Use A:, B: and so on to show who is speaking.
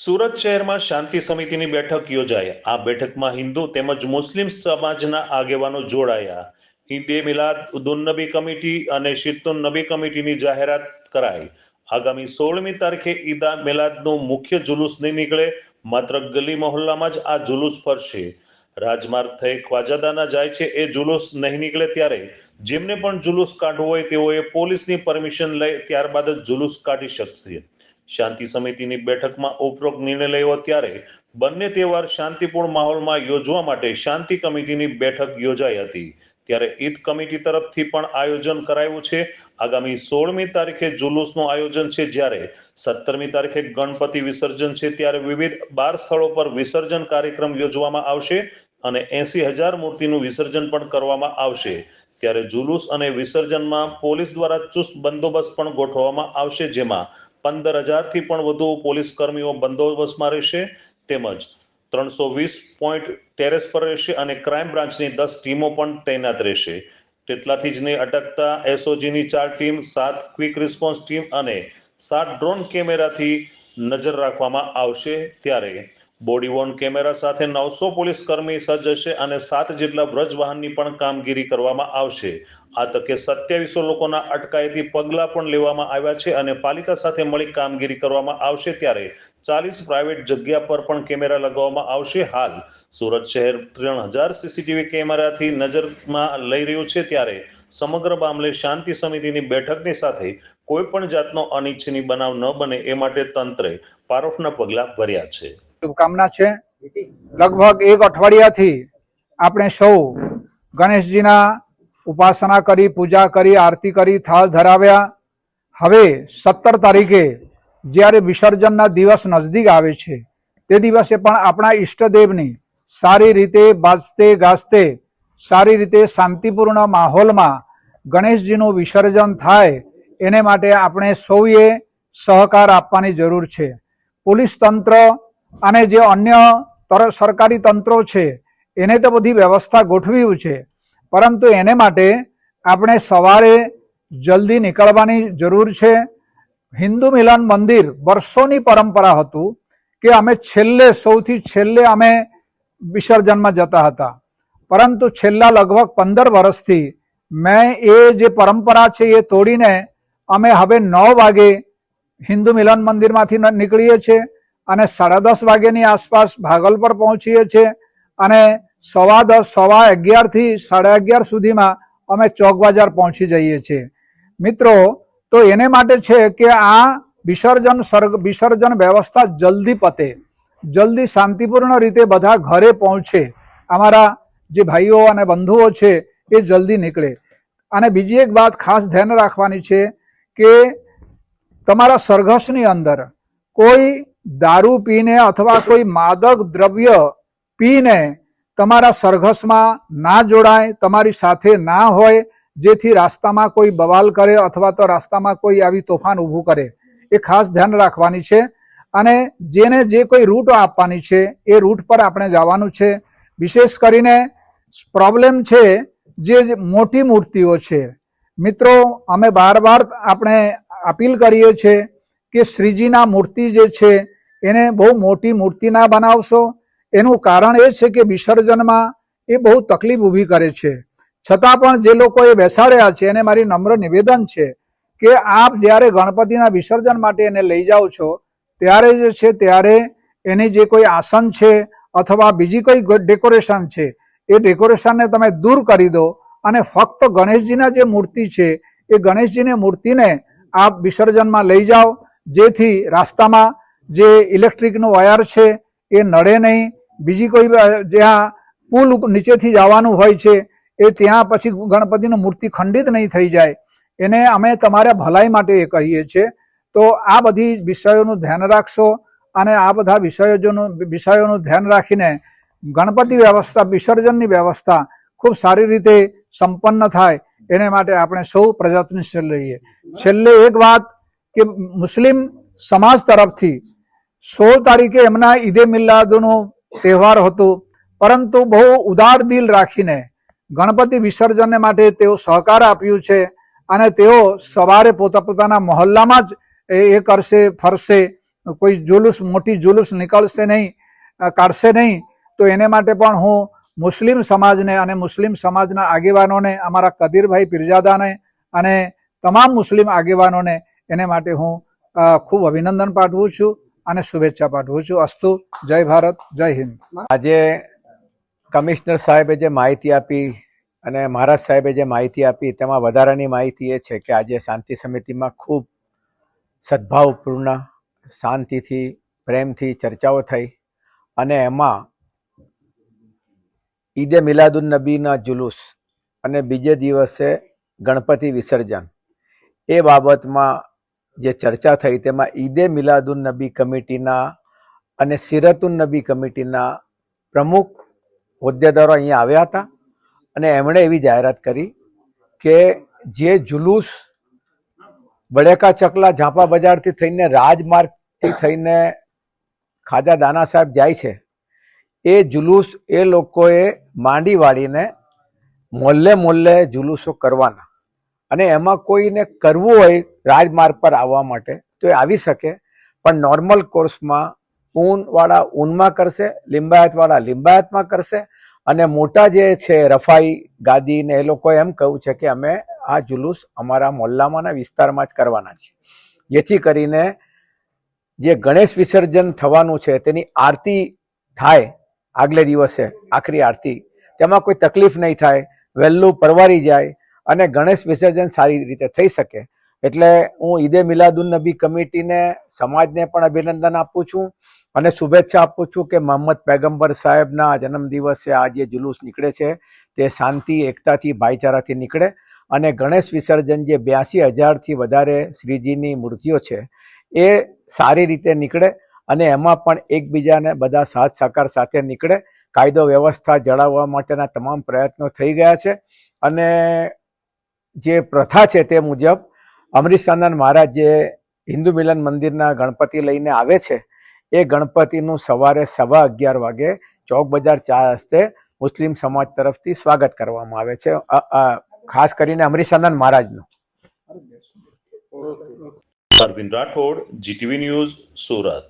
A: સુરત શહેરમાં શાંતિ સમિતિની બેઠક યોજાઈ. આ બેઠકમાં હિન્દુ તેમજ મુસ્લિમ સમાજના આગેવાનો જોડાયા. ઈદે મિલાદ ઉદ્દુન્નબી કમિટી અને શિરતુન નબી કમિટીની જાહેરાત કરાઈ. આગામી સોળમી તારીખે ઈદા મિલાદનું મુખ્ય જુલુસ નહીં નીકળે, માત્ર ગલી મહોલ્લામાં જ આ જુલુસ ફરશે. રાજમાર્ગ થઈ ખ્વાજાદાના જાય છે, એ જુલુસ નહીં નીકળે ત્યારે જેમને પણ જુલુસ કાઢવું હોય તેઓએ પોલીસની પરમિશન લઈ ત્યારબાદ જ જુલુસ કાઢી શકશે. શાંતિ સમિતિની બેઠકમાં ઉપરોક્ત નિર્ણય લેવો ત્યારે બંને તહેવાર શાંતિપૂર્ણ માહોલમાં યોજવા માટે શાંતિ કમિટીની બેઠક યોજાઈ હતી. ત્યારે ઈદ કમિટી તરફથી પણ આયોજન કરાયું છે. આગામી સોળમી તારીખે જુલુસનું આયોજન છે જ્યારે સત્તરમી તારીખે ગણપતિ વિસર્જન છે ત્યારે વિવિધ બાર સ્થળો પર વિસર્જન કાર્યક્રમ યોજવામાં આવશે અને એસી હજાર મૂર્તિનું વિસર્જન પણ કરવામાં આવશે. ત્યારે જુલુસ અને વિસર્જનમાં પોલીસ દ્વારા ચુસ્ત બંદોબસ્ત પણ ગોઠવવામાં આવશે, જેમાં પંદર હજારથી પણ વધુ પોલીસ કર્મીઓ બંદોબસ્તમાં રહેશે. તેમજ ત્રણસો વીસ પોઈન્ટ ટેરેસ પર રહેશે અને ક્રાઇમ બ્રાન્ચની દસ ટીમો પણ તૈનાત રહેશે. તેટલાથી જ નહીં, અટકતા એસઓજીની ચાર ટીમ, સાત ક્વિક રિસ્પોન્સ ટીમ અને સાત ડ્રોન કેમેરાથી નજર રાખવામાં આવશે ત્યારે. બોડી વોર્ન કેમેરા સાથે નવસો પોલીસ કર્મી સજ્જ હશે અને સાત જેટલા વ્રજ વાહનની પણ કામગીરી કરવામાં આવશે. આ તકે સત્યાવીસો લોકોના અટકાયતી પગલાં પણ લેવામાં આવ્યા છે અને પાલિકા સાથે મળી કામગીરી કરવામાં આવશે ત્યારે ચાલીસ પ્રાઇવેટ જગ્યા પર પણ કેમેરા લગાવવામાં આવશે હાલ. સુરત શહેર ત્રણ હજાર સીસીટીવી કેમેરાથી નજરમાં લઈ રહ્યું છે ત્યારે સમગ્ર મામલે શાંતિ સમિતિની બેઠકની સાથે કોઈ પણ જાતનો અનિચ્છનીય બનાવ ન બને એ માટે તંત્રે પારોઠના પગલાં ભર્યા છે.
B: શુભકામના છે. લગભગ એક અઠવાડિયાથી આપણે સૌ ગણેશજીના ઉપાસના કરી, પૂજા કરી, આરતી કરી, થાળ ધરાવ્યા. હવે સત્તર તારીખે જ્યારે વિસર્જનના દિવસ નજદીક આવે છે, તે દિવસે પણ આપણા ઈષ્ટદેવની સારી રીતે બાજતે, ગાજતે, સારી રીતે શાંતિપૂર્ણ માહોલમાં ગણેશજીનું વિસર્જન થાય, એને માટે આપણે સૌએ સહકાર આપવાની જરૂર છે. પોલીસ તંત્ર અને જે અન્ય સરકારી તંત્રો છે, એને તો બધી વ્યવસ્થા ગોઠવ્યું છે. પરંતુ એને માટે આપણે સવારે જલ્દી નીકળવાની જરૂર છે. હિન્દુ મિલન મંદિર વર્ષોની પરંપરા હતું કે અમે છેલ્લે, સૌથી છેલ્લે અમે વિસર્જનમાં જતા હતા. પરંતુ છેલ્લા લગભગ પંદર વર્ષથી મેં એ જે પરંપરા છે એ તોડીને અમે હવે નવ વાગે હિન્દુ મિલન મંદિરમાંથી નીકળીએ છીએ. અને સાડા દસ વાગ્યાની આસપાસ ભાગલપર પહોંચીએ છીએ અને સવા દસ, સવા અગિયારથી સાડા અગિયાર સુધીમાં અમે ચોક બજાર પહોંચી જઈએ છીએ. મિત્રો, તો એને માટે છે કે આ વિસર્જન સર્ગ, વિસર્જન વ્યવસ્થા જલ્દી પતે. જલ્દી શાંતિપૂર્ણ રીતે બધા ઘરે પહોંચે. અમારા જે ભાઈઓ અને બંધુઓ છે એ જલ્દી નીકળે. અને બીજી એક વાત ખાસ ધ્યાન રાખવાની છે કે તમારા સરઘસની અંદર કોઈ દારૂ પીને અથવા કોઈ માદક દ્રવ્ય પીને તમારા સરઘસમાં ના જોડાય, તમારી સાથે ના હોય, જેથી રાસ્તામાં કોઈ બવાલ કરે અથવા તો રાસ્તામાં કોઈ આવી તોફાન ઊભું કરે, એ ખાસ ધ્યાન રાખવાની છે. અને જેને જે કોઈ રૂટ આપવાની છે, એ રૂટ પર આપણે જવાનું છે. વિશેષ કરીને પ્રોબ્લેમ છે જે મોટી મૂર્તિઓ છે. મિત્રો, અમે બાર બાર આપણે અપીલ કરીએ છીએ કે શ્રીજીના મૂર્તિ જે છે એને બહુ મોટી મૂર્તિ ના બનાવશો. એનું કારણ એ છે કે વિસર્જનમાં એ બહુ તકલીફ ઊભી કરે છે. છતાં પણ જે લોકોએ બેસાડ્યા છે, એને મારી નમ્ર નિવેદન છે કે આપ જ્યારે ગણપતિના વિસર્જન માટે એને લઈ જાઓ છો, ત્યારે જે છે ત્યારે એની જે કોઈ આસન છે અથવા બીજી કોઈ ડેકોરેશન છે, એ ડેકોરેશનને તમે દૂર કરી દો અને ફક્ત ગણેશજીના જે મૂર્તિ છે, એ ગણેશજીની મૂર્તિને આપ વિસર્જનમાં લઈ જાઓ, જેથી રાસ્તામાં જે ઇલેક્ટ્રિકનું વાયર છે એ નડે નહીં. બીજી કોઈ જ્યાં પુલ નીચેથી જવાનું હોય છે, એ ત્યાં પછી ગણપતિનું મૂર્તિ ખંડિત નહીં થઈ જાય. એને અમે તમારા ભલાઈ માટે એ કહીએ છીએ. તો આ બધી વિષયોનું ધ્યાન રાખશો અને આ બધા વિષયોનું વિષયોનું ધ્યાન રાખીને ગણપતિ વ્યવસ્થા, વિસર્જનની વ્યવસ્થા ખૂબ સારી રીતે સંપન્ન થાય. એને માટે આપણે સૌ પ્રયત્નશીલ રહીએ. છેલ્લે એક વાત કે મુસ્લિમ સમાજ તરફથી સોળ તારીખે એમના ઈદે મિલાદનો તહેવાર હતો. પરંતુ બહુ ઉદાર દિલ રાખીને ગણપતિ વિસર્જનને માટે તેઓ સહકાર આપ્યું છે અને તેઓ સવારે પોતા પોતાના મહોલ્લામાં જ એ કરશે, ફરશે, કોઈ જુલુસ, મોટી જુલુસ નીકળશે નહીં કાઢશે નહીં. તો એને માટે પણ હું મુસ્લિમ સમાજને અને મુસ્લિમ સમાજના આગેવાનોને, અમારા કદીરભાઈ પીરજાદાને અને તમામ મુસ્લિમ આગેવાનોને એને માટે હું ખૂબ અભિનંદન પાઠવું છું અને શુભેચ્છા પાઠવું છું. અસ્તુ. જય ભારત, જય હિન્દ.
C: આજે કમિશનર સાહેબે જે માહિતી આપી અને મહારાજ સાહેબે જે માહિતી આપી, તેમાં વધારાની માહિતી એ છે કે આજે શાંતિ સમિતિમાં ખૂબ સદભાવપૂર્ણ શાંતિથી, પ્રેમથી ચર્ચાઓ થઈ અને એમાં ઈદે મિલાદુન નબીના જુલુસ અને બીજે દિવસે ગણપતિ વિસર્જન એ બાબતમાં જે ચર્ચા થઈ તેમાં ઈદે મિલાદુન નબી કમિટીના અને સિરતુન નબી કમિટીના પ્રમુખ હોદ્દેદારો અહીંયા આવ્યા હતા અને એમણે એવી જાહેરાત કરી કે જે જુલુસ બળેકા ચકલા ઝાંપા બજારથી થઈને રાજમાર્ગથી થઈને ખાજા દાના સાહેબ જાય છે, એ જુલુસ એ લોકોએ માંડી વાળીને મોલ્લે મોલ્લે જુલુસો કરવાના. અને એમાં કોઈને કરવું હોય રાજમાર્ગ પર આવવા માટે, તો એ આવી શકે. પણ નોર્મલ કોર્સમાં ઊનવાળા ઊનમાં કરશે, લિંબાયતવાળા લિંબાયતમાં કરશે. અને મોટા જે છે રફાઈ, ગાદી ને એ લોકો એમ કહ્યું છે કે અમે આ જુલુસ અમારા મોહલ્લામાં વિસ્તારમાં જ કરવાના છે જેથી કરીને જે ગણેશ વિસર્જન થવાનું છે, તેની આરતી થાય આગલે દિવસે, આખરી આરતી, તેમાં કોઈ તકલીફ નહીં થાય, વહેલું પરવારી જાય અને ગણેશ વિસર્જન સારી રીતે થઈ શકે. એટલે હું ઈદે મિલાદુન નબી કમિટીને, સમાજને પણ અભિનંદન આપું છું અને શુભેચ્છા આપું છું કે મોહમ્મદ પેગમ્બર સાહેબના જન્મદિવસે આ જે જુલુસ નીકળે છે. તે શાંતિ, એકતાથી, ભાઈચારાથી નીકળે અને ગણેશ વિસર્જન જે બ્યાસી હજારથી વધારે શ્રીજીની મૂર્તિઓ છે, એ સારી રીતે નીકળે અને એમાં પણ એકબીજાને બધા સાથ સહકાર સાથે નીકળે. કાયદો વ્યવસ્થા જળાવવા માટેના તમામ પ્રયત્નો થઈ ગયા છે અને જે પ્રથા છે તે મુજબ અમરીશાનંદ મહારાજ જે હિન્દુ મિલન મંદિરના ગણપતિ લઈને આવે છે, એ ગણપતિનું સવારે સવા અગિયાર વાગે ચોક બજાર ચાર હસ્તે મુસ્લિમ સમાજ તરફથી સ્વાગત કરવામાં આવે છે. ખાસ કરીને અમરીશાનંદ મહારાજનું.
A: Arvind Rathod GTV news, Surat.